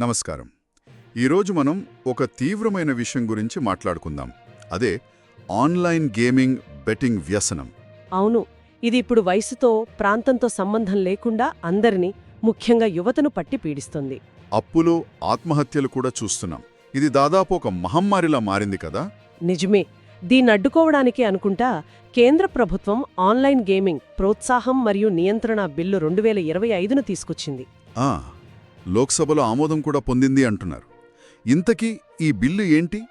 నమస్కారం. ఈరోజు మనం ఒక తీవ్రమైన విషయం గురించి మాట్లాడుకుందాం. అదే ఆన్లైన్ గేమింగ్ బెట్టింగ్ వ్యసనం. అవును ఇది ఇప్పుడు వయసుతో ప్రాంతంతో సంబంధం లేకుండా అందరినీ ముఖ్యంగా యువతను పట్టి పీడిస్తుంది. అప్పులు ఆత్మహత్యలు కూడా చూస్తున్నాం. ఇది దాదాపు ఒక మహమ్మారిలా మారింది కదా? నిజమే. దీన్ని అడ్డుకోవడానికి అనుకుంటా కేంద్ర ప్రభుత్వం ఆన్లైన్ గేమింగ్ ప్రోత్సాహం మరియు నియంత్రణ బిల్లు రెండు వేల ఇరవై ఐదును తీసుకొచ్చింది. లోక్సభలో ఆమోదం కూడా పొందింది అంటున్నారు. ఇంతకీ ఈ బిల్లు ఏంటి?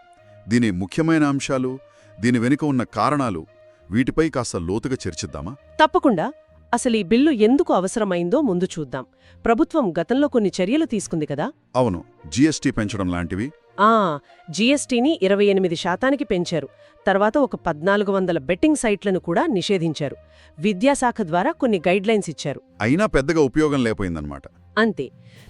దీని ముఖ్యమైన అంశాలు దీని వెనుక ఉన్న కారణాలు వీటిపై కాస్త లోతుగా చర్చిద్దామా? తప్పకుండా. అసలు ఈ బిల్లు ఎందుకు అవసరమైందో ముందు చూద్దాం. ప్రభుత్వం గతంలో కొన్ని చర్యలు తీసుకుంది కదా? అవును. జీఎస్టీ పెంచడం లాంటివి. ఆ జీఎస్టీని ఇరవై ఎనిమిది శాతానికి పెంచారు. తర్వాత ఒక పద్నాలుగు వందల బెట్టింగ్ సైట్లను కూడా నిషేధించారు. విద్యాశాఖ ద్వారా కొన్ని గైడ్లైన్స్ ఇచ్చారు. అయినా పెద్దగా ఉపయోగం లేపోయిందన్నమాట అంతే.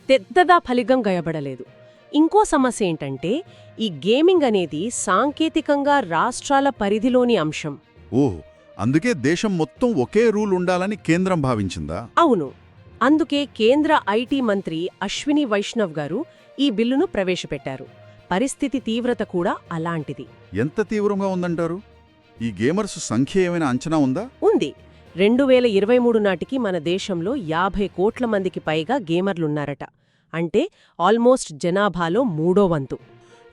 పెద్దదా ఫలితం గయబడలేదు. ఇంకో సమస్య ఏంటంటే ఈ గేమింగ్ అనేది సాంకేతికంగా రాష్ట్రాల పరిధిలోని అంశం. ఓ అందుకే దేశం మొత్తం ఒకే రూల్ ఉండాలని కేంద్రం భావించిందా? అవును. అందుకే కేంద్ర ఐటీ మంత్రి అశ్విని వైష్ణవ్ గారు ఈ బిల్లును ప్రవేశపెట్టారు. పరిస్థితి తీవ్రత కూడా అలాంటిది. ఎంత తీవ్రంగా ఉందంటారు? ఈ గేమర్స్ సంఖ్య ఏమైనా అంచనా ఉందా? ఉంది. రెండు వేల ఇరవై మూడు నాటికి మన దేశంలో యాభై కోట్ల మందికి పైగా గేమర్లున్నారట. అంటే ఆల్మోస్ట్ జనాభాలో మూడో వంతు.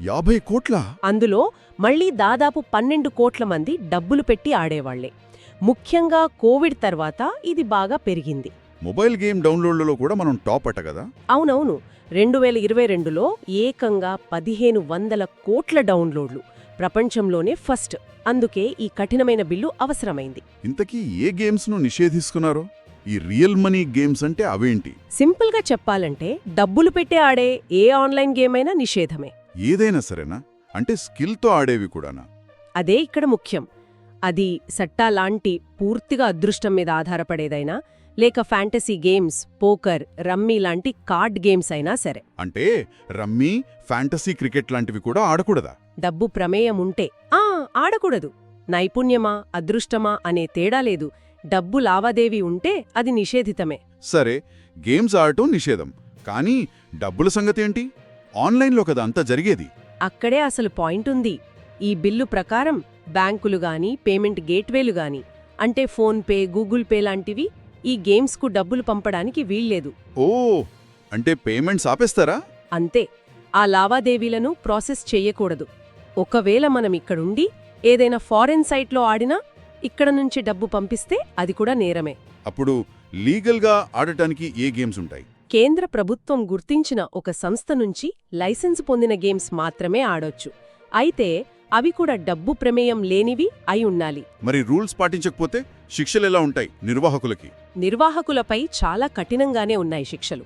యాభై కోట్ల? అందులో మళ్ళీ దాదాపు పన్నెండు కోట్ల మంది డబ్బులు పెట్టి ఆడేవాళ్ళే. ముఖ్యంగా కోవిడ్ తర్వాత ఇది బాగా పెరిగింది. మొబైల్ గేమ్ డౌన్లోడ్లలో కూడా మనం టాప్ అట కదా? అవునవును. రెండు వేల ఇరవై రెండులో ఏకంగా పదిహేను వందల కోట్ల డౌన్లోడ్లు. ప్రపంచంలోనే ఫస్ట్. అందుకే ఈ కఠినమైన బిల్లు అవసరమైంది. ఇంతకీ ఏ గేమ్స్ను నిషేధిస్తున్నారు? ఈ రియల్ మనీ గేమ్స్ అంటే అవేంటి? సింపుల్గా చెప్పాలంటే డబ్బులు పెట్టే ఆడే ఏ ఆన్లైన్ గేమ్ అయినా నిషేధమే. ఏదైనా సరేనా? అంటే స్కిల్తో ఆడేవి కూడానా? అదే ఇక్కడ ముఖ్యం. అది సట్టా లాంటి పూర్తిగా అదృష్టం మీద ఆధారపడేదైనా లేక ఫ్యాంటసీ గేమ్స్ పోకర్ రమ్మీ లాంటి కార్డ్ గేమ్స్ అయినా సరే. అంటే రమ్మీ ఫ్యాంటసీ క్రికెట్ లాంటివి కూడా ఆడకూడదా? డబ్బు ప్రమేయం ఉంటే ఆ ఆడకూడదు. నైపుణ్యమా అదృష్టమా అనే తేడా లేదు. డబ్బు లావాదేవీ ఉంటే అది నిషేధితమే. సరే గేమ్స్ ఆడటం నిషేధం. కానీ డబ్బుల సంగతేంటి ఆన్లైన్లో కదా అంతా జరిగేది. అక్కడే అసలు పాయింట్ ఉంది. ఈ బిల్లు ప్రకారం బ్యాంకులు గాని పేమెంట్ గేట్వేలు గాని అంటే ఫోన్పే గూగుల్ పే లాంటివి ఈ గేమ్స్కు డబ్బులు పంపడానికి వీల్లేదు. ఓ అంటే పేమెంట్స్ ఆపేస్తారా? అంతే ఆ లావాదేవీలను ప్రాసెస్ చెయ్యకూడదు ఒకవేళ మనం ఇక్కడుండి ఏదైనా ఫారెన్ సైట్లో ఆడినా ఇక్కడ నుంచి డబ్బు పంపిస్తే అది కూడా నేరమే. అప్పుడు లీగల్గా ఆడటానికి ఏ గేమ్స్ ఉంటాయి? కేంద్ర ప్రభుత్వం గుర్తించిన ఒక సంస్థ నుంచి లైసెన్స్ పొందిన గేమ్స్ మాత్రమే ఆడొచ్చు. అయితే అవి కూడా డబ్బు ప్రమేయం లేనివి అయి ఉండాలి. మరి రూల్స్ పాటించకపోతే? శిక్షలు ఎలా ఉంటాయి? నిర్వాహకులకి. నిర్వాహకులపై చాలా కఠినంగానే ఉన్నాయి శిక్షలు.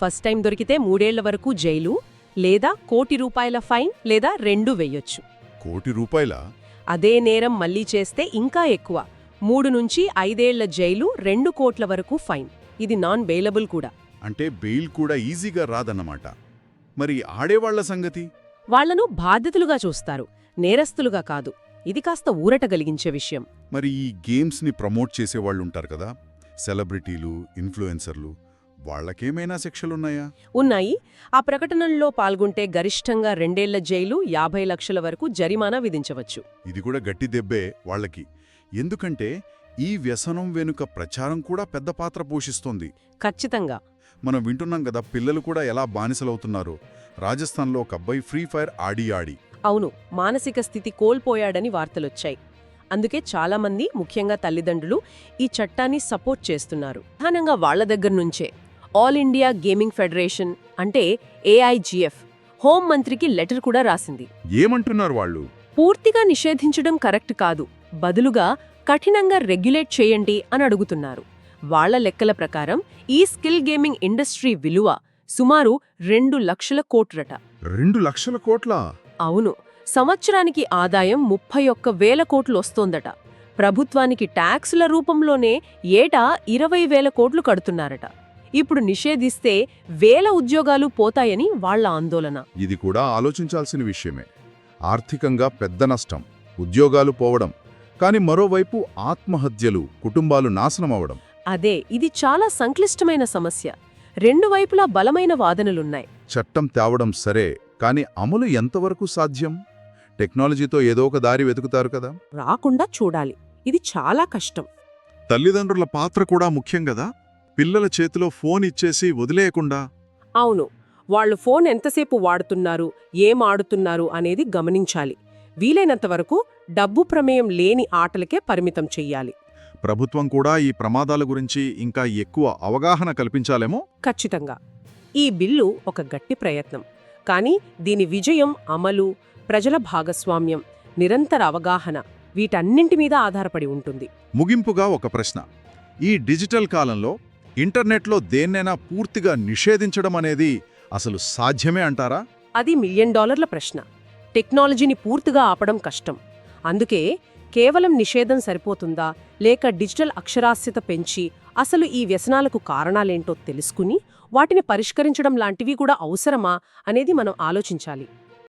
ఫస్ట్ టైం దొరికితే మూడేళ్ళ వరకు జైలు లేదా కోటి రూపాయల ఫైన్ లేదా రెండూ వెయ్యొచ్చు కోటి రూపాయల? అదే నేరం మళ్ళీ చేస్తే ఇంకా ఎక్కువ. మూడు నుంచి ఐదేళ్ళ జైలు రెండు కోట్ల వరకు ఫైన్. ఇది నాన్ బెయిలబుల్ కూడా. అంటే బెయిల్ కూడా ఈజీగా రాదన్నమాట. మరి ఆడేవాళ్ళ సంగతి? వాళ్ళను బాధ్యతలుగా చూస్తారు నేరస్తులుగా కాదు. ఇది కాస్త ఊరట కలిగించే విషయం. మరి ఈ గేమ్స్ని ప్రమోట్ చేసేవాళ్ళుంటారు కదా సెలబ్రిటీలు ఇన్ఫ్లుయెన్సర్లు వాళ్ళకేమైనా శిక్షలున్నాయా? ఉన్నాయి. ఆ ప్రకటనల్లో పాల్గొంటే గరిష్టంగా రెండేళ్ళ జైలు యాభై లక్షల వరకు జరిమానా విధించవచ్చు. ఇది కూడా గట్టి దెబ్బే వాళ్ళకి. ఎందుకంటే ఈ వ్యసనం వెనుక ప్రచారం కూడా పెద్ద పాత్ర పోషిస్తోంది. ఖచ్చితంగా. మనం వింటున్నాం కదా పిల్లలు కూడా ఎలా బానిసలవుతున్నారో. రాజస్థాన్లో ఒక అబ్బాయి ఫ్రీ ఫైర్ ఆడి ఆడి. అవును మానసిక స్థితి కోల్పోయాడని వార్తలొచ్చాయి. అందుకే చాలామంది ముఖ్యంగా తల్లిదండ్రులు ఈ చట్టాన్ని సపోర్ట్ చేస్తున్నారు. ప్రధానంగా వాళ్ళ దగ్గర నుంచే. ఆల్ ఇండియా గేమింగ్ ఫెడరేషన్ అంటే ఏఐజిఎఫ్ హోం మంత్రికి లెటర్ కూడా రాసింది. ఏమంటున్నారు వాళ్ళు? పూర్తిగా నిషేధించడం కరెక్ట్ కాదు. బదులుగా కఠినంగా రెగ్యులేట్ చేయండి అని అడుగుతున్నారు. వాళ్ళ లెక్కల ప్రకారం ఈ స్కిల్ గేమింగ్ ఇండస్ట్రీ విలువ సుమారు రెండు లక్షల కోట్రట. రెండు లక్షల కోట్ల? అవును. సంవత్సరానికి ఆదాయం ముప్పై ఒక్క వేల కోట్లు వస్తోందట ప్రభుత్వానికి ట్యాక్సుల రూపంలోనే ఏటా ఇరవై వేల కోట్లు కడుతున్నారట. ఇప్పుడు నిషేధిస్తే వేల ఉద్యోగాలు పోతాయని వాళ్ళ ఆందోళన. ఇది కూడా ఆలోచించాల్సిన విషయమే. ఆర్థికంగా పెద్ద నష్టం ఉద్యోగాలు పోవడం కాని మరోవైపు ఆత్మహత్యలు కుటుంబాలు నాశనమవడం. అదే ఇది చాలా సంక్లిష్టమైన సమస్య. రెండు వైపులా బలమైన వాదనలున్నాయి. చట్టం తేవడం సరే కానీ అమలు ఎంతవరకు సాధ్యం? టెక్నాలజీతో ఏదో ఒక దారి వెతుకుతారు కదా. రాకుండా చూడాలి. ఇది చాలా కష్టం. తల్లిదండ్రుల పాత్ర కూడా ముఖ్యం కదా. పిల్లల చేతిలో ఫోన్ ఇచ్చేసి వదిలేయకుండా. అవును. వాళ్ళు ఫోన్ ఎంతసేపు వాడుతున్నారు ఏం ఆడుతున్నారు అనేది గమనించాలి. వీలైనంత వరకు డబ్బు ప్రమేయం లేని ఆటలకే పరిమితం చెయ్యాలి. ప్రభుత్వం కూడా ఈ ప్రమాదాల గురించి ఇంకా ఎక్కువ అవగాహన కల్పించాలేమో? ఖచ్చితంగా. ఈ బిల్లు ఒక గట్టి ప్రయత్నం. కానీ దీని విజయం అమలు ప్రజల భాగస్వామ్యం నిరంతర అవగాహన వీటన్నింటి మీద ఆధారపడి ఉంటుంది. ముగింపుగా ఒక ప్రశ్న. ఈ డిజిటల్ కాలంలో ఇంటర్నెట్లో దేన్నైనా పూర్తిగా నిషేధించడం అనేది అసలు సాధ్యమే అంటారా? అది మిలియన్ డాలర్ల ప్రశ్న. టెక్నాలజీని పూర్తిగా ఆపడం కష్టం. అందుకే కేవలం నిషేధం సరిపోతుందా లేక డిజిటల్ అక్షరాస్యత పెంచి అసలు ఈ వ్యసనాలకు కారణాలేంటో తెలుసుకుని వాటిని పరిష్కరించడం లాంటివి కూడా అవసరమా అనేది మనం ఆలోచించాలి.